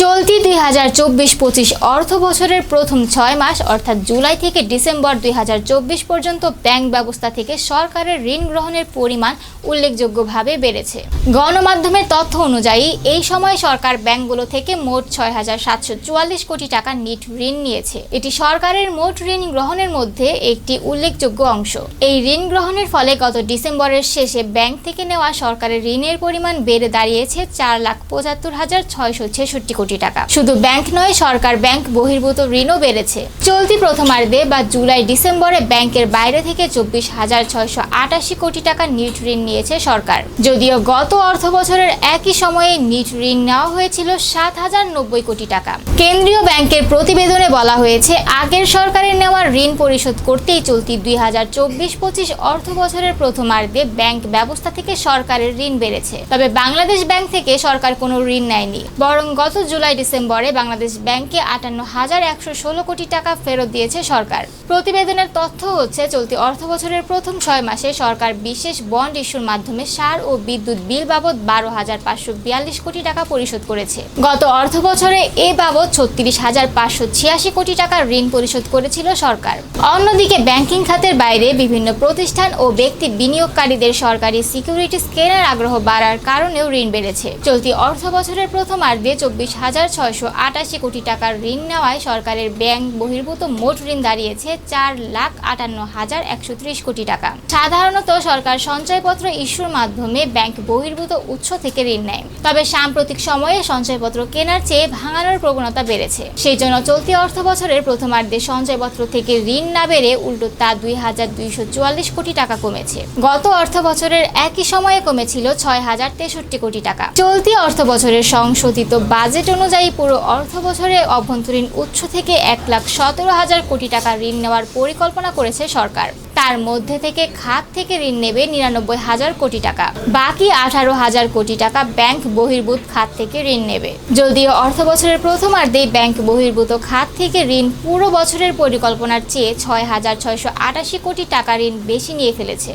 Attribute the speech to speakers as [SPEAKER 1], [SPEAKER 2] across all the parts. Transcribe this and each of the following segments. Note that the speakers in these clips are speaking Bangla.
[SPEAKER 1] চলতি দুই হাজার চব্বিশ পঁচিশ অর্থ বছরের প্রথম ছয় মাস, অর্থাৎ জুলাই থেকে ডিসেম্বর দুই হাজার চব্বিশ পর্যন্ত ব্যাংক ব্যবস্থা থেকে সরকারের ঋণ গ্রহণের পরিমাণ উল্লেখযোগ্যভাবে বেড়েছে। গণমাধ্যমের তথ্য অনুযায়ী, এই সময় সরকার ব্যাংকগুলো থেকে মোট ছয় হাজার সাতশো চুয়াল্লিশ কোটি টাকা নিট ঋণ নিয়েছে। এটি সরকারের মোট ঋণ গ্রহণের মধ্যে একটি উল্লেখযোগ্য অংশ। এই ঋণ গ্রহণের ফলে গত ডিসেম্বরের শেষে ব্যাংক থেকে নেওয়া সরকারের ঋণের পরিমাণ বেড়ে দাঁড়িয়েছে চার লাখ পঁচাত্তর হাজার ছয়শো ছেষট্টি কোটি টাকা। শুধু ব্যাংক নয়, সরকার ব্যাংক বহির্ভূত ঋণও বেড়েছে। চলতি প্রথমার্ধে বা জুলাই ডিসেম্বরে ব্যাংকের বাইরে থেকে চব্বিশ হাজার ছয়শো আটাশি কোটি টাকা নিট ঋণ নিয়েছে সরকার। যদিও গত অর্থ বছরের একই সময়ে নিট ঋণ নেওয়া হয়েছিল সাত হাজার নব্বই কোটি টাকা। কেন্দ্রীয় ব্যাংকের প্রতিবেদনে বলা হয়েছে, আগের সরকারের নেওয়া ঋণ পরিশোধ করতেই চলতি দুই হাজার চব্বিশ পঁচিশ অর্থ বছরের প্রথমার্ধে ব্যাংক ব্যবস্থা থেকে সরকারের ঋণ বেড়েছে। তবে বাংলাদেশ ব্যাংক থেকে সরকার কোনো ঋণ নেয়নি। বরং গত জুলাই ডিসেম্বরে বাংলাদেশ ব্যাংকে আটান্ন হাজার একশো ষোলো কোটি টাকা ফেরত দিয়েছে সরকার। প্রতিবেদনের তথ্য হচ্ছে, চলতি অর্থ বছরের প্রথম ছয় মাসে সরকার বিশেষ বন্ড ইস্যুর মাধ্যমে সার ও বিদ্যুৎ বিল বাবদ বারো হাজার পাঁচশো বিয়াল্লিশ কোটি টাকা পরিশোধ করেছে। গত অর্থ বছরে এ বাবদ ছত্রিশ হাজার পাঁচশো ছিয়াশি কোটি টাকার ঋণ পরিশোধ করেছিল সরকার। অন্যদিকে ব্যাংকিং খাতের বাইরে বিভিন্ন প্রতিষ্ঠান ও ব্যক্তি বিনিয়োগকারীদের সরকারি সিকিউরিটিজ কেনার আগ্রহ বাড়ার কারণেও ঋণ বেড়েছে। চলতি অর্থ বছরের প্রথমার্ধে চব্বিশ হাজার ছয়শো আটাশি কোটি টাকার ঋণ নেওয়ায় সরকারের ব্যাংক বহির্ভূত মোট ঋণ দাঁড়িয়েছে চার লাখ আটান্ন হাজার একশো ত্রিশ কোটি টাকা। সাধারণত সরকার সঞ্চয়পত্র ইস্যুর মাধ্যমে ব্যাংক বহির্ভূত উৎস থেকে ঋণ নেয়। তবে সাম্প্রতিক সময়ে সঞ্চয়পত্র কেনার চেয়ে ভাঙানোর প্রবণতা বেড়েছে। সেই জন্য চলতি অর্থ বছরের প্রথমার্ধে সঞ্চয়পত্র থেকে ঋণ না বেড়ে উল্টো তা দুই হাজার দুইশো চুয়াল্লিশ কোটি টাকা কমেছে। গত অর্থ বছরের একই সময়ে কমেছিল ছয় হাজার তেষট্টি কোটি টাকা। চলতি অর্থ বছরের সংশোধিত বাজেট অনুযায়ী পুরো অর্থ বছরে অভ্যন্তরীণ উৎস থেকে এক লাখ সতেরো হাজার কোটি টাকা ঋণ নেওয়ার পরিকল্পনা করেছে সরকার। তার মধ্যে থেকে খাত থেকে ঋণ নেবে নিরানব্বই হাজার কোটি টাকা। বাকি আঠারো হাজার কোটি টাকা ব্যাংক বহির্ভূত খাত থেকে ঋণ নেবে। যদিও অর্থ বছরের প্রথমার্ধেই ব্যাংক বহির্ভূত খাত থেকে ঋণ পুরো বছরের পরিকল্পনার চেয়ে ছয় হাজার ছয়শো আটাশি কোটি টাকা ঋণ বেশি নিয়ে ফেলেছে।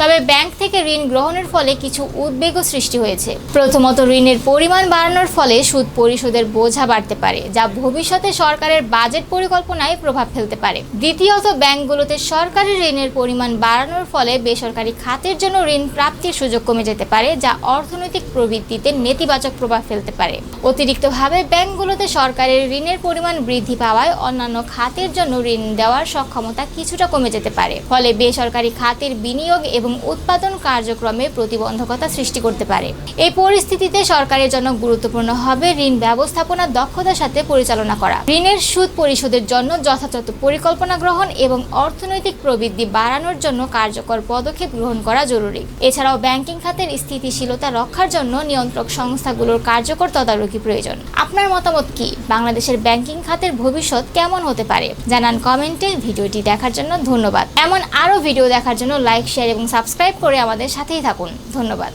[SPEAKER 1] তবে ব্যাংক থেকে ঋণ গ্রহণের ফলে কিছু উদ্বেগও সৃষ্টি হয়েছে। প্রথমত, ঋণের পরিমাণ বাড়ানোর ফলে সুদ পরিশোধের বোঝা বাড়তে পারে, যা ভবিষ্যতে সরকারের বাজেট পরিকল্পনায় প্রভাব ফেলতে পারে। দ্বিতীয়ত, ব্যাংকগুলোতে সরকারি ঋণের পরিমাণ বাড়ানোর ফলে বেসরকারি খাতের জন্য ঋণ প্রাপ্তির সুযোগ কমে যেতে পারে, যা অর্থনৈতিক প্রবৃদ্ধিতে নেতিবাচক প্রভাব ফেলতে পারে। অতিরিক্তভাবে, ব্যাংকগুলোতে সরকারের ঋণের পরিমাণ বৃদ্ধি পাওয়ায় অন্যান্য খাতের জন্য ঋণ দেওয়ার সক্ষমতা কিছুটা কমে যেতে পারে। ফলে বেসরকারি খাতের বিনিয়োগ এবং উৎপাদন কার্যক্রমে প্রতিবন্ধকতা সৃষ্টি করতে পারে। এই পরিস্থিতিতে সরকারের জন্য গুরুত্বপূর্ণ হবে ঋণ ব্যবস্থাপনা দক্ষতার সাথে পরিচালনা করা। ঋণের সুদ পরিশোধের জন্য যথাযথ পরিকল্পনা গ্রহণ এবং অর্থনৈতিক প্রবৃদ্ধি বাড়ানোর জন্য কার্যকর পদক্ষেপ গ্রহণ করা জরুরি। এছাড়াও ব্যাংকিং খাতের স্থিতিশীলতা রক্ষার জন্য নিয়ন্ত্রক সংস্থাগুলোর কার্যকর তদারকি প্রয়োজন। আপনার মতামত কি? বাংলাদেশের ব্যাংকিং খাতের ভবিষ্যৎ কেমন হতে পারে? জানান কমেন্টে। ভিডিওটি দেখার জন্য ধন্যবাদ। এমন আরও ভিডিও দেখার জন্য লাইক, শেয়ার এবং সাবস্ক্রাইব করে আমাদের সাথেই থাকুন। ধন্যবাদ।